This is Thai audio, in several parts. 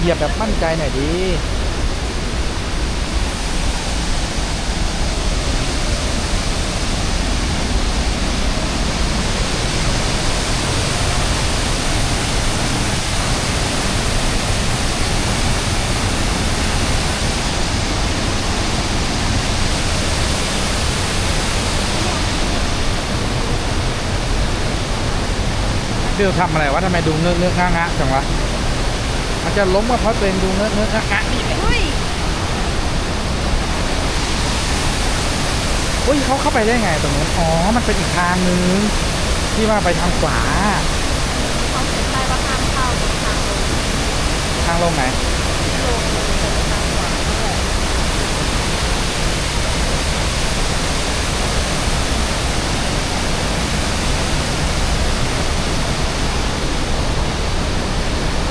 เหยียบแบบมั่นใจหน่อยดีฟิลทำอะไรวะทำไมดูเงื้อเงื้องะงะจังวะ มันจะล้มก็เพราะตัวเองดูเงื้อเงื้องะงะนี่แหละเฮ้ยอุ้ยเขาเข้าไปได้ไงตรงนู้นอ๋อ มันเป็นอีกทางนึง ที่ว่าไปทางขวาเขาเขียนป้ายว่าห้ามเข้าตรงทางลงทางลงไหน ลงตรงทางขวาด้วย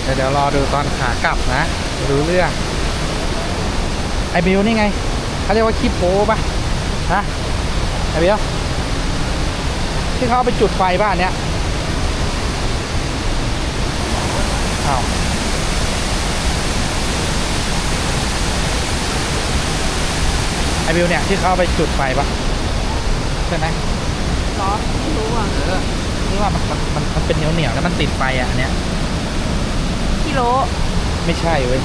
เดี๋ยวเดี๋ยวรอดูตอนขากลับนะ รู้เรื่อง ไอบิวนี่ไงเขาเรียกว่าคีโปป่ะฮะไอบิวที่เขาเอาไปจุดไฟป่ะอันเนี้ยอ้าวไอบิวเนี่ยที่เขาเอาไปจุดไฟป่ะใช่ไหมเหรอไม่รู้อะเออนี่ว่ามันมันมันมันเป็นเหนียวเหนียวๆแล้วมันติดไฟอะอันเนี้ย กิโลไม่ใช่เว้ย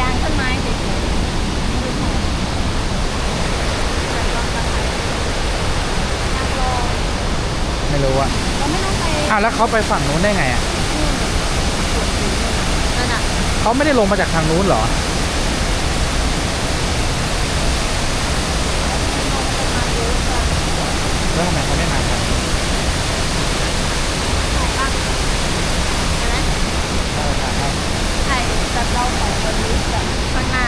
ยางต้นไม้เฉยๆไม่รู้ใช่แต่ลองมาถ่ายยางโลไม่รู้อะเราไม่ต้องไปอ้าวแล้วเขาไปฝั่งนู้นได้ไงอะนู่นสวนสีนั่นน่ะเขาไม่ได้ลงมาจากทางนู้นเหรอลงต้นไม้เยอะจังแล้วทำไมเขาไม่มากัน ถ่ายบ้างเห็นไหม เออถ่ายให้ ถ่ายแบบเราสองคนนี้แบบข้างหน้า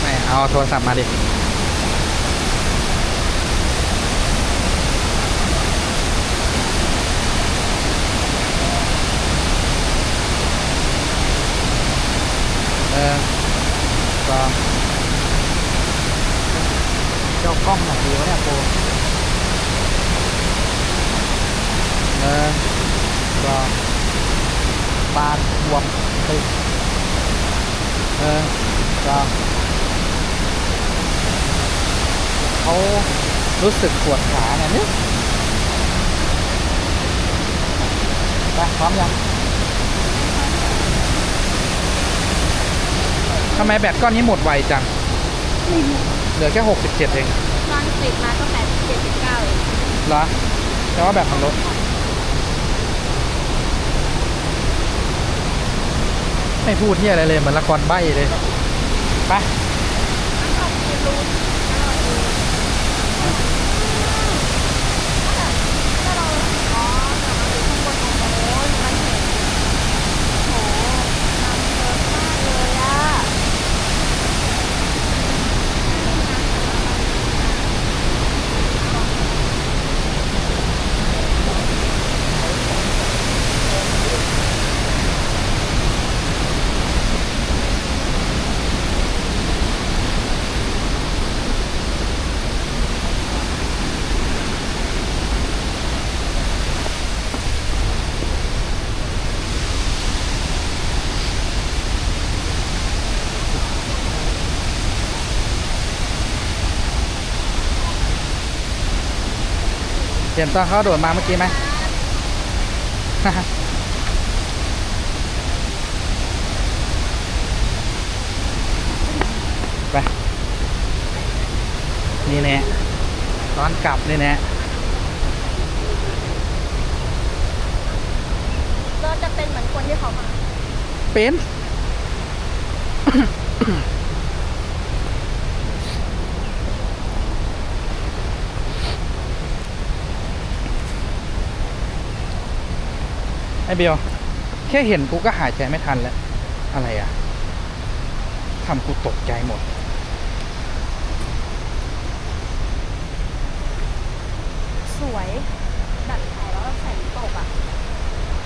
แหม เอาโทรศัพท์มาดิเออก็เจ้ากล้องไหนดีวะเนี่ยโปรเออก็บานบวมตึกเออก็ เขารู้สึกปวดขาไงเนี่ยไปพร้อมยังทำไมแบตก้อนนี้หมดไวจัง เหลือแค่ 67 เองตอนติดมาก็แปดเจ็ดสิบเก้าเองเหรอแต่ว่าแบตมันลดไม่พูดที่อะไรเลยเหมือนละครใบ้เลย ไป เห็นตอนเขาโดดมาเมื่อกี้ไหมไป นี่แน่ตอนกลับนี่แน่ก็จะเป็นเหมือนคนที่เขามา เป็น ไอเบลแค่เห็นกูก็หายใจไม่ทันแล้ว อะไรอะทำกูตกใจหมด สวยดัดแผลแล้วใส่ตกอะ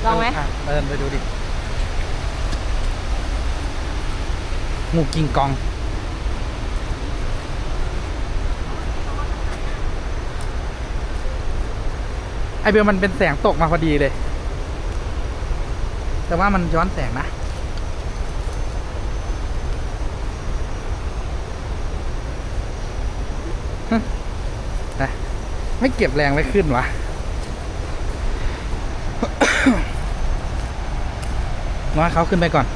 ลองไหมเดินไปดูดิ งูกิงกอง ไอเบลมันเป็นแสงตกมาพอดีเลย แต่ว่ามันย้อนแสงนะ นะไม่เก็บแรงไว้ขึ้นวะน้อยเขาขึ้นไปก่อน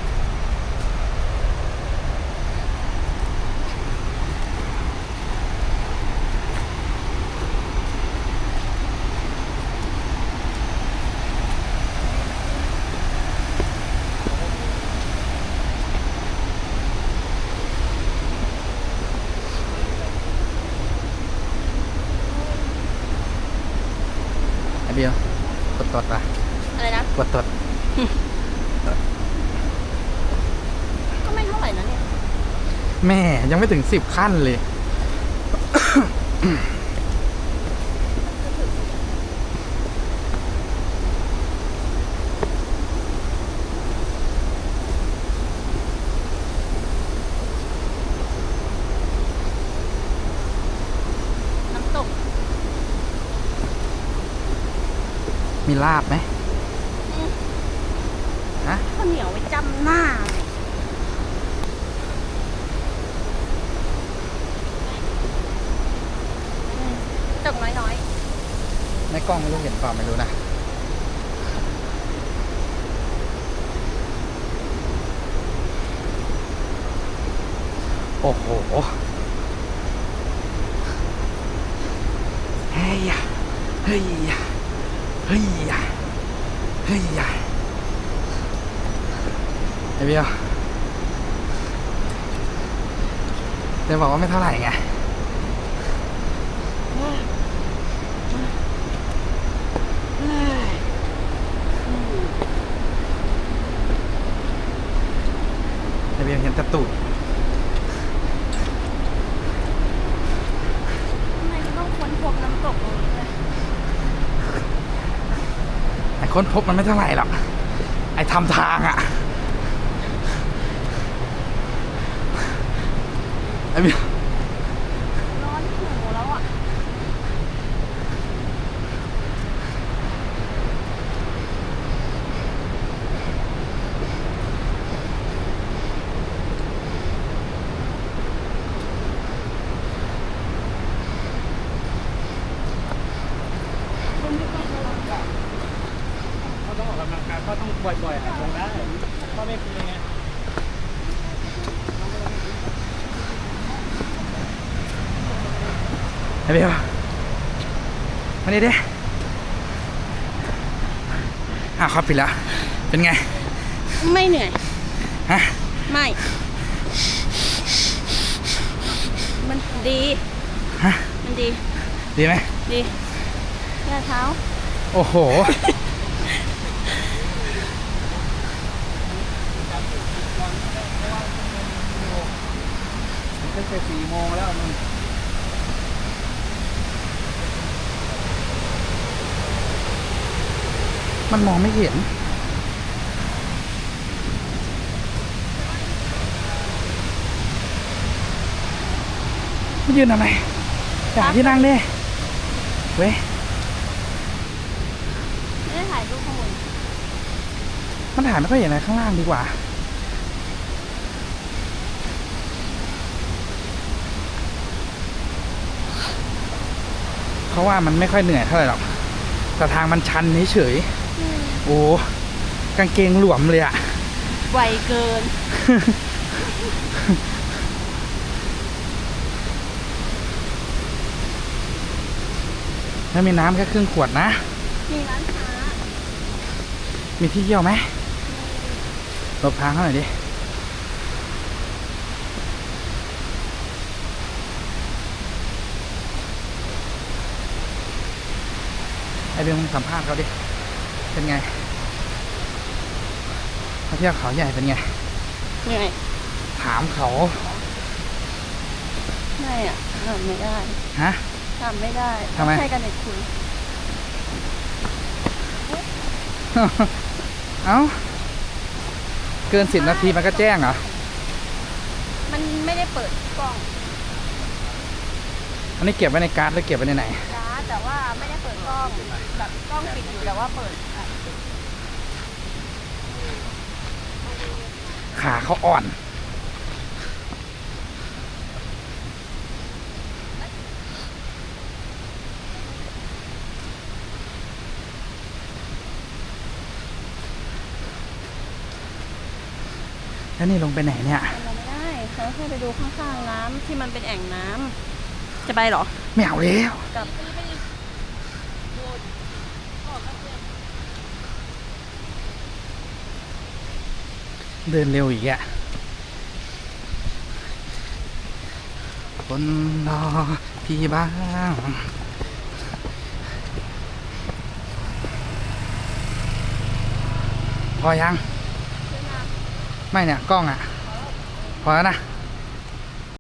เบียวกดตดปะอะไรนะ กดตดก็ไม่เท่าไหร่นะเนี่ย แม่ยังไม่ถึงสิบขั้นเลย ลาบไหมฮะข้าวเหนียวไว้จำหน้าอืมตกน้อยในกล้องไม่รู้เห็นเปล่าไม่รู้นะ โอ้โหเฮ้ยยะเฮ้ยยะ เฮ้ยยะเฮ้ยยะไอเบี้ยวเดี๋ยบอกว่าไม่เท่าไหร่ไงไอเบี้ยวเห็นแตะตูด ๆทำไมก็ต้องค้นพบน้ำตกตรงนี้เลย ไอ้ ค้นพบมันไม่เท่าไหร่หรอกไอ้ทำทางอะไอ้เบี้ยว ร้อนหูแล้วอะ เขาต้องออกกำ ลังกายเขาต้องบ่อยๆหัดลงได้เขาไม่เป็นไงไอ้เบี้ยวมานี่ดิอ้าวเขาปิดแล้วเป็นไง ไม่เหนื่อย ฮะ ไม่ มันดี ฮะ มันดี ดีไหมดีแค่เท้า โอ้โห ตั้งแต่สี่โมงแล้วมึงมันมองไม่เห็น มันยืนทำไมหาที่นั่งดิเว้ย ไม่ได้ถ่ายรูปข้างบนมันถ่ายไม่ค่อยเห็นอะไรข้างล่างดีกว่า ราะว่ามันไม่ค่อยเหนื่อยเท่าไหร่หรอกแต่ทางมันชันเฉยๆโอ้กางเกงหลวมเลยอะไวเกินแล้วมีน้ำแค่ครึ่งขวดนะ มีร้านค้า มีที่เยี่ยวไหมหลบทางเขาหน่อยดิ เบลมึงสัมภาษณ์เขาดิ เป็นไงมาเที่ยวเขาใหญ่เป็นไง เหนื่อยถามเขา ไม่อะทำไม่ได้ฮะ ทำไม่ได้ทำไม ใช่กันเด็กคุยเอ้า เกินสิบนาทีมันก็แจ้งเหรอ มันไม่ได้เปิดกล้องอันนี้เก็บไว้ในการ์ดหรือเก็บไว้ในไหนร้าน แต่ว่าไม่ได้เปิดกล้องกล้องแบบกล้องปิดอยู่แต่ว่าเปิดอะขาเขาอ่อน แล้วนี่ลงไปไหนเนี่ย เราไม่ได้เขาแค่ไปดูข้างๆน้ำที่มันเป็นแอ่งน้ำจะไปเหรอ ไม่เอาแล้ว กับ เดินเร็วอีกอะคนรอพี่บ้างพอยัง ไม่เนี่ย กล้องอะพอแล้วนะ